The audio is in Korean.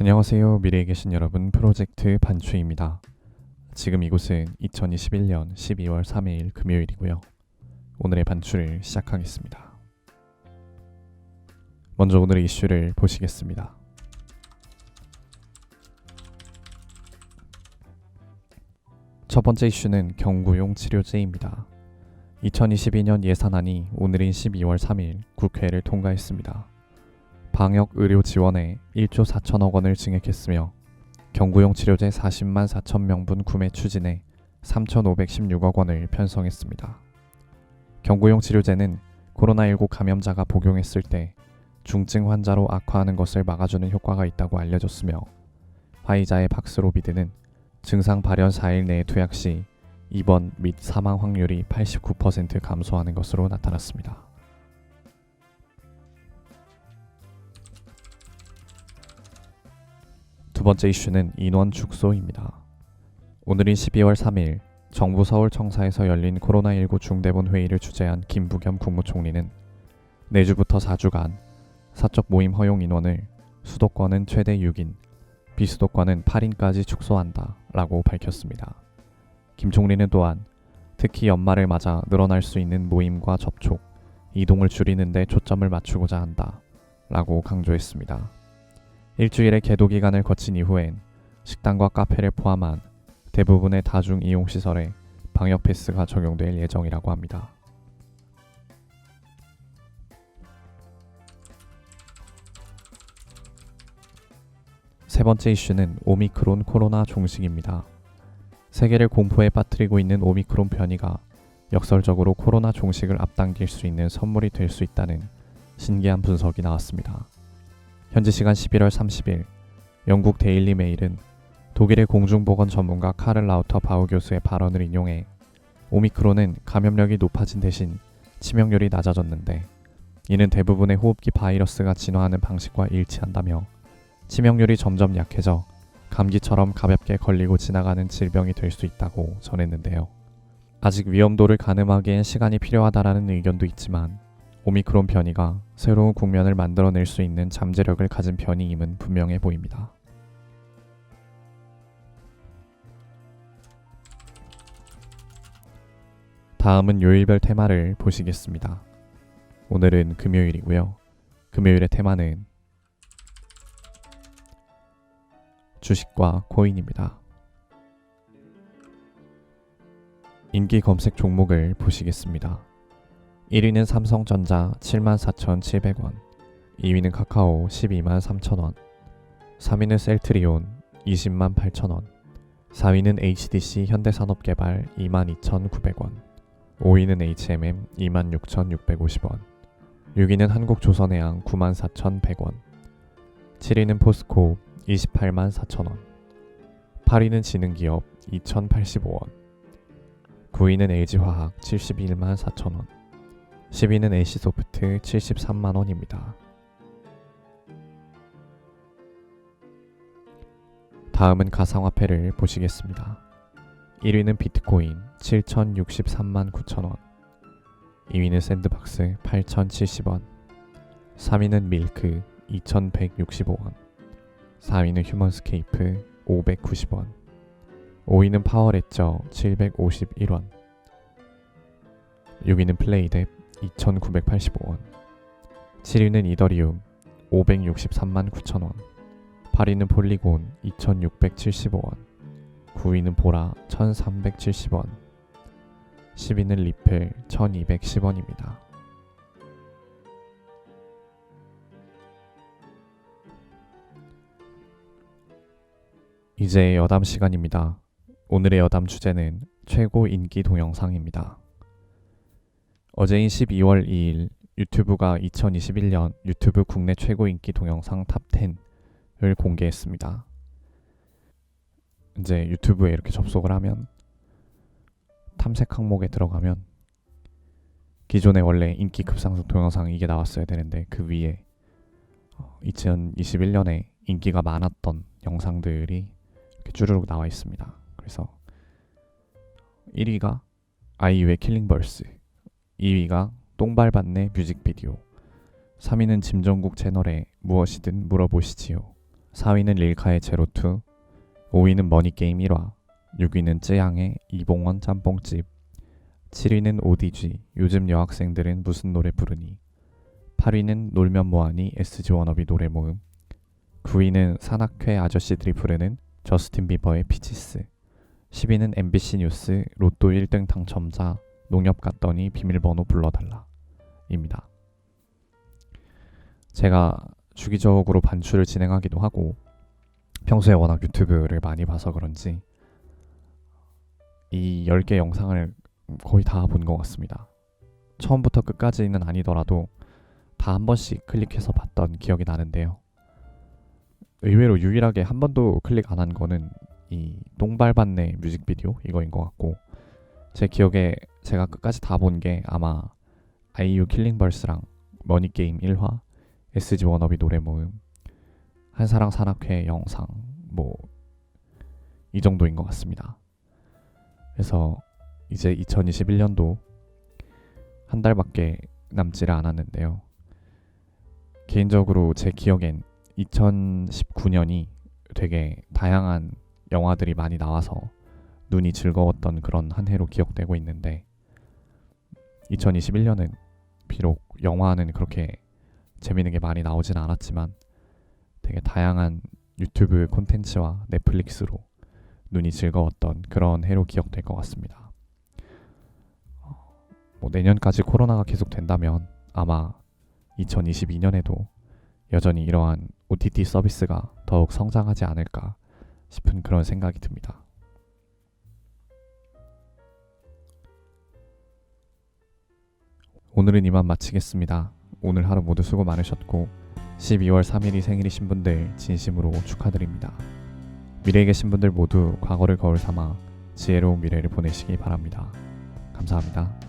안녕하세요. 미래에 계신 여러분. 프로젝트 반추입니다. 지금 이곳은 2021년 12월 3일 금요일이고요. 오늘의 반추를 시작하겠습니다. 먼저 오늘의 이슈를 보시겠습니다. 첫 번째 이슈는 경구용 치료제입니다. 2022년 예산안이 오늘인 12월 3일 국회를 통과했습니다. 방역 의료 지원에 1조 4천억 원을 증액했으며 경구용 치료제 40만 4천 명분 구매 추진에 3,516억 원을 편성했습니다. 경구용 치료제는 코로나19 감염자가 복용했을 때 중증 환자로 악화하는 것을 막아주는 효과가 있다고 알려졌으며 화이자의 박스로비드는 증상 발현 4일 내에 투약 시 입원 및 사망 확률이 89% 감소하는 것으로 나타났습니다. 번째 이슈는 인원 축소입니다. 오늘인 12월 3일 정부 서울청사에서 열린 코로나19 중대본 회의를 주재한 김부겸 국무총리는 내주부터 4주간 사적 모임 허용 인원을 수도권은 최대 6인, 비수도권은 8인까지 축소한다 라고 밝혔습니다. 김 총리는 또한 특히 연말을 맞아 늘어날 수 있는 모임과 접촉, 이동을 줄이는 데 초점을 맞추고자 한다 라고 강조했습니다. 일주일의 계도 기간을 거친 이후엔 식당과 카페를 포함한 대부분의 다중 이용 시설에 방역 패스가 적용될 예정이라고 합니다. 세 번째 이슈는 오미크론 코로나 종식입니다. 세계를 공포에 빠뜨리고 있는 오미크론 변이가 역설적으로 코로나 종식을 앞당길 수 있는 선물이 될 수 있다는 신기한 분석이 나왔습니다. 현지 시간 11월 30일 영국 데일리 메일은 독일의 공중보건 전문가 카를 라우터 바우 교수의 발언을 인용해 오미크론은 감염력이 높아진 대신 치명률이 낮아졌는데 이는 대부분의 호흡기 바이러스가 진화하는 방식과 일치한다며 치명률이 점점 약해져 감기처럼 가볍게 걸리고 지나가는 질병이 될 수 있다고 전했는데요. 아직 위험도를 가늠하기엔 시간이 필요하다라는 의견도 있지만 오미크론 변이가 새로운 국면을 만들어낼 수 있는 잠재력을 가진 변이임은 분명해 보입니다. 다음은 요일별 테마를 보시겠습니다. 오늘은 금요일이고요. 금요일의 테마는 주식과 코인입니다. 인기 검색 종목을 보시겠습니다. 1위는 삼성전자 74,700원, 2위는 카카오 12만 3천원, 3위는 셀트리온 20만 8천원, 4위는 HDC 현대산업개발 22,900원, 5위는 HMM 26,650원, 6위는 한국조선해양 94,100원, 7위는 포스코 28만 4천원 8위는 지능기업 2,085원 9위는 LG화학 71만 4천원 10위는 NC소프트 73만원입니다. 다음은 가상화폐를 보시겠습니다. 1위는 비트코인 7,063만 9천원. 2위는 샌드박스 8,070원. 3위는 밀크 2,165원. 4위는 휴먼스케이프 590원. 5위는 파워레저 751원. 6위는 플레이뎁 2,985원 7위는 이더리움 563만 9천원 8위는 폴리곤 2,675원 9위는 보라 1,370원 10위는 리플 1,210원입니다. 이제 여담 시간입니다. 오늘의 여담 주제는 최고 인기 동영상입니다. 어제인 12월 2일 유튜브가 2021년 유튜브 국내 최고 인기 동영상 탑 10을 공개했습니다. 이제 유튜브에 이렇게 접속을 하면 탐색 항목에 들어가면 기존에 원래 인기 급상승 동영상 이게 나왔어야 되는데 그 위에 2021년에 어, 인기가 많았던 영상들이 이렇게 쭈르륵 나와 있습니다. 그래서 1위가 아이유의 킬링 벌스, 2위가 똥발받네 뮤직비디오, 3위는 짐정국 채널에 무엇이든 물어보시지요, 4위는 릴카의 제로투, 5위는 머니게임 1화, 6위는 쯔양의 이봉원 짬뽕집, 7위는 ODG, 요즘 여학생들은 무슨 노래 부르니, 8위는 놀면 뭐하니? SG 워너비 노래 모음, 9위는 산악회 아저씨들이 부르는 저스틴 비버의 피치스, 10위는 MBC 뉴스 로또 1등 당첨자 농협 갔더니 비밀번호 불러달라 입니다. 제가 주기적으로 반출을 진행하기도 하고 평소에 워낙 유튜브를 많이 봐서 그런지 이 10개 영상을 거의 다 본 것 같습니다. 처음부터 끝까지는 아니더라도 다 한 번씩 클릭해서 봤던 기억이 나는데요. 의외로 유일하게 한 번도 클릭 안 한 거는 이 똥발반내 뮤직비디오 이거인 것 같고 제 기억에 제가 끝까지 다 본 게 아마 아이유 킬링벌스랑 머니게임 1화 SG 워너비 노래 모음 한사랑 산악회 영상 뭐 이 정도인 것 같습니다. 그래서 이제 2021년도 한 달밖에 남지를 않았는데요. 개인적으로 제 기억엔 2019년이 되게 다양한 영화들이 많이 나와서 눈이 즐거웠던 그런 한 해로 기억되고 있는데 2021년은 비록 영화는 그렇게 재밌는 게 많이 나오진 않았지만 되게 다양한 유튜브 콘텐츠와 넷플릭스로 눈이 즐거웠던 그런 해로 기억될 것 같습니다. 어, 뭐 내년까지 코로나가 계속 된다면 아마 2022년에도 여전히 이러한 OTT 서비스가 더욱 성장하지 않을까 싶은 그런 생각이 듭니다. 오늘은 이만 마치겠습니다. 오늘 하루 모두 수고 많으셨고 12월 3일이 생일이신 분들 진심으로 축하드립니다. 미래에 계신 분들 모두 과거를 거울 삼아 지혜로운 미래를 보내시기 바랍니다. 감사합니다.